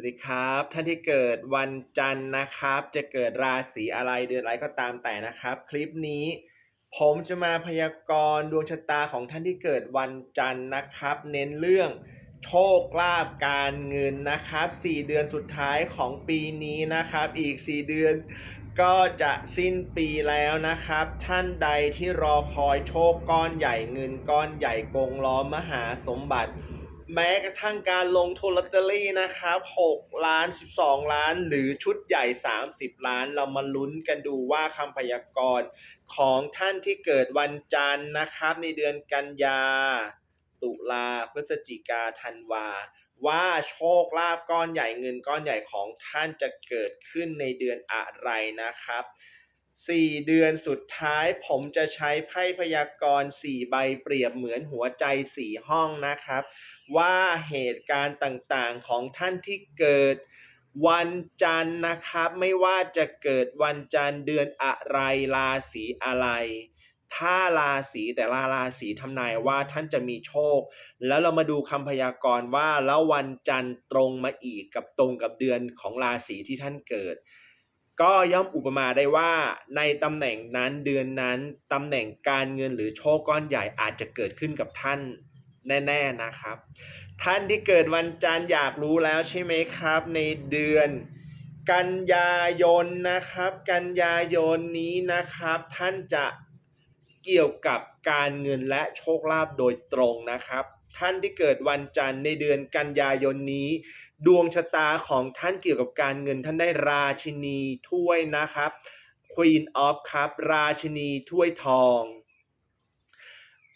วัสดีครับ ท่านที่เกิดวันจันทร์นะครับ จะเกิดราศีอะไรเดือนอะไรก็ตามแต่นะครับ คลิปนี้ ผมจะมาพยากรณ์ดวงชะตาของท่านที่เกิดวันจันทร์นะครับ เน้นเรื่องโชคลาภการเงินนะครับ 4 เดือนสุดท้ายของปีนี้นะครับ อีก 4 เดือนก็จะสิ้นปีแล้วนะครับ ท่านใดที่รอคอยโชคก้อนใหญ่เงินก้อนใหญ่กงล้อมมหาสมบัติ แม้กระทั่งการลงทุนลอตเตอรี่นะครับ 6 ล้าน 12 ล้าน หรือชุดใหญ่ 30 ล้าน เรามาลุ้นกันดูว่าคำพยากรณ์ของท่านที่เกิดวันจันทร์นะครับ ในเดือนกันยา ตุลาพฤศจิกาธันวา ว่าโชคลาภก้อนใหญ่เงินก้อนใหญ่ของท่านจะเกิดขึ้นในเดือนอะไรนะครับ 4เดือนสุดท้ายผมจะใช้ไพ่พยากรณ์4ใบเปรียบเหมือนหัวใจ4ห้องนะครับ ว่าเหตุการณ์ต่างๆของท่านที่เกิดวันจันทร์นะครับ ไม่ว่าจะเกิดวันจันทร์เดือนอะไรราศีอะไร ถ้าราศีแต่ละราศีทำนายว่าท่านจะมีโชค แล้วเรามาดูคำพยากรณ์ว่าแล้ววันจันทร์ตรงมาอีกกับตรงกับเดือนของราศีที่ท่านเกิด ก็ย่อมอุปมาได้ว่าในตำแหน่งนั้นเดือนนั้นตำแหน่งการเงินหรือโชคก้อนใหญ่อาจจะเกิดขึ้นกับท่านแน่ๆนะครับ ท่านที่เกิดวันจันทร์อยากรู้แล้วใช่ไหมครับ ในเดือนกันยายนนะครับ กันยายนนี้นะครับ ท่านจะเกี่ยวกับการเงินและโชคลาภโดยตรงนะครับ ท่านที่เกิดวันจันทร์ในเดือนกันยายนนี้ ดวงชะตาของท่านเกี่ยวกับการเงินท่านได้ราชินีถ้วยนะครับ Queen of ครับ ราชินีถ้วยทอง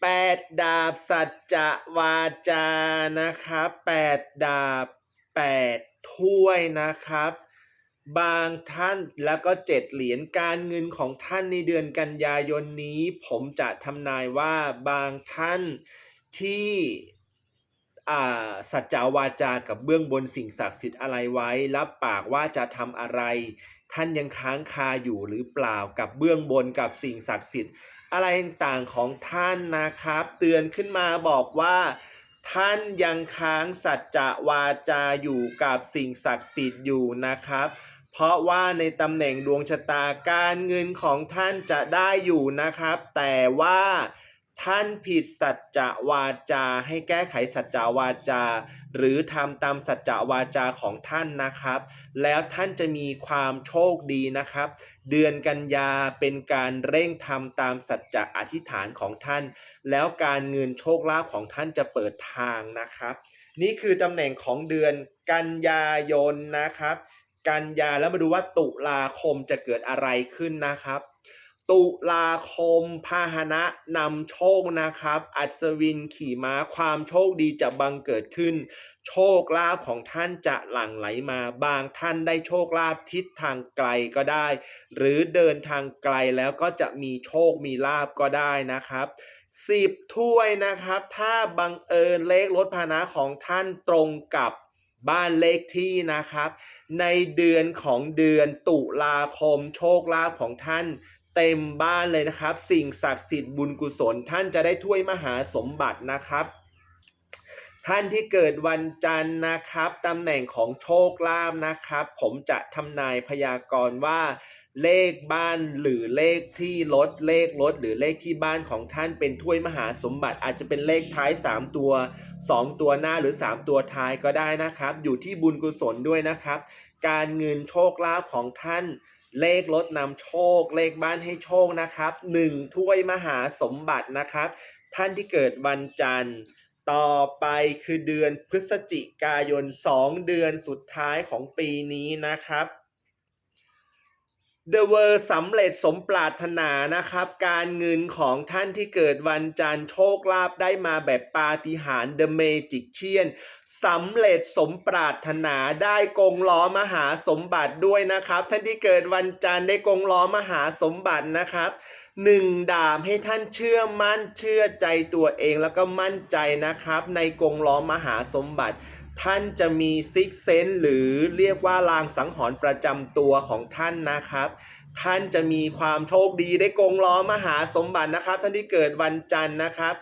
แปดดาบสัจจะวาจานะครับแปดดาบแปดถ้วยนะครับ บางท่านแล้วก็เจ็ดเหรียญการเงินของท่านในเดือนกันยายนนี้ ผมจะทำนายว่าบางท่านที่ อ่าสัจจาวาจากับเบื้องบนสิ่งศักดิ์สิทธิ์อะไรไว้ รับปากว่าจะทำอะไร ท่านยังค้างคาอยู่หรือเปล่ากับเบื้องบนกับสิ่งศักดิ์สิทธิ์ อะไรต่างๆของท่านนะครับ เตือนขึ้นมาบอกว่า ท่านยังค้างสัจจะวาจาอยู่กับสิ่งศักดิ์สิทธิ์อยู่นะครับ เพราะว่าในตำแหน่งดวงชะตาการเงินของท่านจะได้อยู่นะครับ แต่ว่า ท่านผิดสัจจะวาจา ให้แก้ไขสัจจะวาจา หรือทำตามสัจจะวาจาของท่านนะครับ แล้วท่านจะมีความโชคดีนะครับ เดือนกันยาเป็นการเร่งทำตามสัจจะอธิษฐานของท่าน แล้วการเงินโชคลาภของท่านจะเปิดทางนะครับ นี่คือตำแหน่งของเดือนกันยายนนะครับ กันยาแล้วมาดูว่าตุลาคมจะเกิดอะไรขึ้นนะครับ ตุลาคมพาหนะนำโชคนะครับ อัศวินขี่ม้าความโชคดีจะบังเกิดขึ้น โชคลาภของท่านจะหลั่งไหลมา บางท่านได้โชคลาภทิศทางไกลก็ได้ หรือเดินทางไกลแล้วก็จะมีโชคมีลาภก็ได้นะครับสิบถ้วยนะครับ ถ้าบังเอิญเลขรถพาหนะของท่านตรงกับบ้านเลขที่นะครับ ในเดือนของเดือนตุลาคมโชคลาภของท่าน เต็มบ้านเลยนะครับ สิ่งศักดิ์สิทธิ์บุญกุศล ท่านจะได้ถ้วยมหาสมบัตินะครับ ท่านที่เกิดวันจันทร์นะครับตำแหน่งของโชคลาภนะครับ ผมจะทำนายพยากรณ์ว่า เลขบ้านหรือเลขที่รถเลขรถหรือเลขที่บ้านของท่านเป็นถ้วยมหาสมบัติ อาจจะเป็นเลขท้าย 3 ตัว 2 ตัวหน้าหรือ 3 ตัวท้ายก็ได้นะครับ อยู่ที่บุญกุศลด้วยนะครับ การเงินโชคลาภของท่าน เลขรถนำโชค เลขบ้านให้โชคนะครับหนึ่งถ้วยมหาสมบัตินะครับ ท่านที่เกิดวันจันทร์ ต่อไปคือเดือนพฤศจิกายน 2 เดือนสุดท้ายของปีนี้นะครับ The World สำเร็จสมปรารถนานะครับ การเงินของท่านที่เกิดวันจันทร์โชคลาภได้มาแบบปาฏิหาริย์ The Magician สำเร็จสมปรารถนาได้กงล้อมหาสมบัติด้วยนะครับ ท่านที่เกิดวันจันทร์ได้กงล้อมหาสมบัตินะครับหนึ่งดาบให้ท่านเชื่อมั่นเชื่อใจตัวเองแล้วก็มั่นใจนะครับ ในกงล้อมหาสมบัติ ท่านจะมีซิกเซนหรือเรียกว่าลางสังหรณ์ประจำตัวของท่านนะครับ ท่านจะมีความโชคดีได้กงล้อมหาสมบัตินะครับ ท่านที่เกิดวันจันทร์นะครับ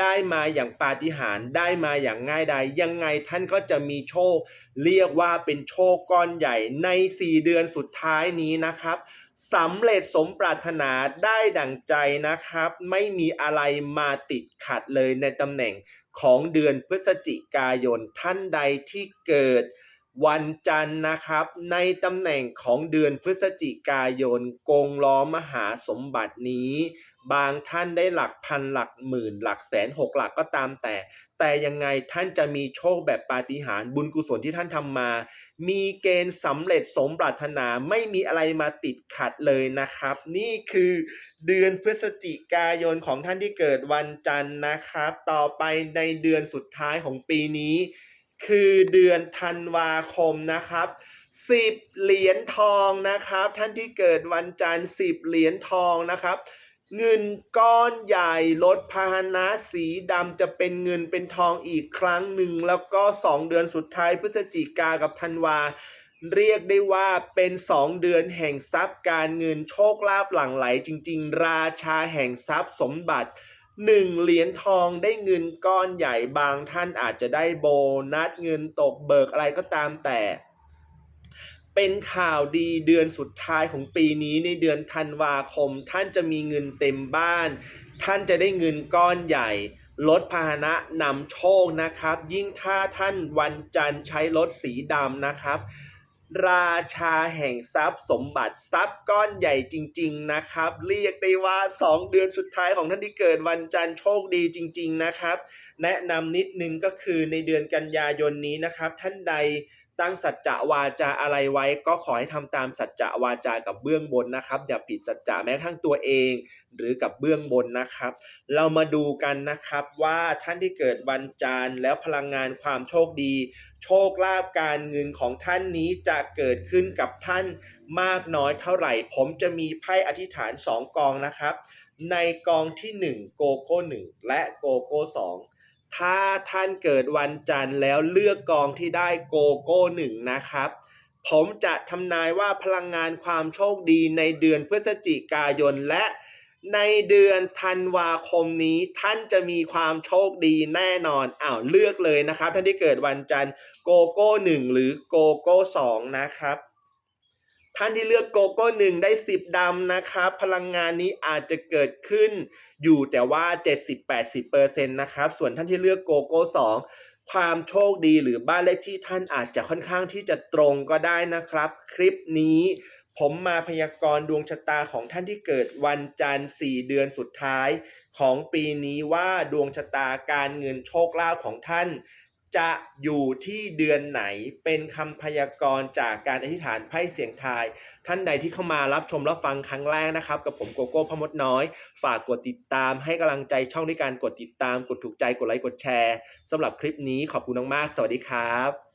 ได้มาอย่างปาฏิหาริย์ได้มาอย่างง่ายดายยังไงท่านก็จะมีโชค เรียกว่าเป็นโชคก้อนใหญ่ใน 4 เดือนสุดท้ายนี้นะครับ สำเร็จสมปรารถนาได้ดั่งใจนะครับ ไม่มีอะไรมาติดขัดเลยในตำแหน่งของเดือนพฤศจิกายนท่านใดที่เกิดวันจันทร์นะครับ ในตำแหน่งของเดือนพฤศจิกายนกงล้อมหาสมบัตินี้ บางท่านได้หลักพันหลักหมื่น หลักแสนหกหลักก็ตามแต่ แต่ยังไงท่านจะมีโชคแบบปาฏิหาริย์บุญกุศลที่ท่านทำมา มีเกณฑ์สำเร็จสมปรารถนาไม่มีอะไรมาติดขัดเลยนะครับ นี่คือเดือนพฤศจิกายนของท่านที่เกิดวันจันทร์นะครับ ต่อไปในเดือนสุดท้ายของปีนี้ คือเดือนธันวาคมนะครับสิบเหรียญทองนะครับ ท่านที่เกิดวันจันทร์สิบเหรียญทองนะครับ เงินก้อนใหญ่รถพาหนะสีดำจะเป็นเงินเป็นทองอีกครั้งหนึ่ง แล้วก็ 2 เดือนสุดท้ายพฤศจิกากับธันวา เรียกได้ว่าเป็น 2 เดือนแห่งทรัพย์การเงินโชคลาภหลั่งไหลจริง ๆ ราชาแห่งทรัพย์สมบัติหนึ่งเหรียญทองได้เงินก้อนใหญ่บางท่านอาจจะได้โบนัสเงินตกเบิกอะไรก็ตามแต่ เป็นข่าวดีเดือนสุดท้ายของปีนี้ในเดือนธันวาคม ท่านจะมีเงินเต็มบ้าน ท่านจะได้เงินก้อนใหญ่รถพาหนะนำโชคนะครับ ยิ่งถ้าท่านวันจันทร์ใช้รถสีดำนะครับ ราชาแห่งทรัพย์สมบัติทรัพย์ก้อนใหญ่จริง ๆนะครับ เรียกได้ว่า 2 เดือนสุดท้ายของท่านที่เกิดวันจันทร์โชคดีจริง ๆนะครับ แนะนำนิดนึงก็คือในเดือนกันยายนนี้นะครับ ท่านใดตั้งสัจจะวาจาอะไรไว้ ก็ขอให้ทำตามสัจจะวาจากับเบื้องบนนะครับ อย่าผิดสัจจะแม้กระทั่งตัวเอง หรือกับเบื้องบนนะครับ เรามาดูกันนะครับว่าท่านที่เกิดวันจันทร์แล้วพลังงานความโชคดี โชคลาภการเงินของท่านนี้จะเกิดขึ้นกับท่านมากน้อยเท่าไหร่ ผมจะมีไพ่อธิษฐาน 2 กองนะครับ ในกองที่ 1 โกโก้1และโกโก้2ถ้าท่านเกิดวันจันทร์แล้วเลือกกองที่ได้โกโก้1นะครับผมจะทำนายว่าพลังงานความโชคดีในเดือนพฤศจิกายนและ ในเดือนธันวาคมนี้ท่านจะมีความโชคดีแน่นอนอ้าวเลือกเลยนะครับ ท่านที่เกิดวันจันทร์โกโก้หนึ่งหรือโกโก้สองนะครับ ท่านที่เลือกโกโก้หนึ่งได้สิบดำนะครับ พลังงานนี้อาจจะเกิดขึ้นอยู่แต่ว่า 70-80%นะครับ ส่วนท่านที่เลือกโกโก้สอง ความโชคดีหรือบ้านเลขที่ท่านอาจจะค่อนข้างที่จะตรงก็ได้นะครับ คลิปนี้ผมมาพยากรณ์ดวงชะตาของท่านที่เกิดวันจันทร์ 4 เดือนสุดท้าย ของปีนี้ว่าดวงชะตาการเงินโชคลาภของท่าน จะอยู่ที่เดือนไหนเป็นคำพยากรณ์จากการอธิษฐานไพ่เสียงทาย ท่านใดที่เข้ามารับชมรับฟังครั้งแรกนะครับ กับผมโกโก้พมดน้อย ฝากกดติดตามให้กำลังใจช่องด้วยการกดติดตาม กดถูกใจกดไลค์กดแชร์สำหรับคลิปนี้ขอบคุณมากๆสวัสดีครับ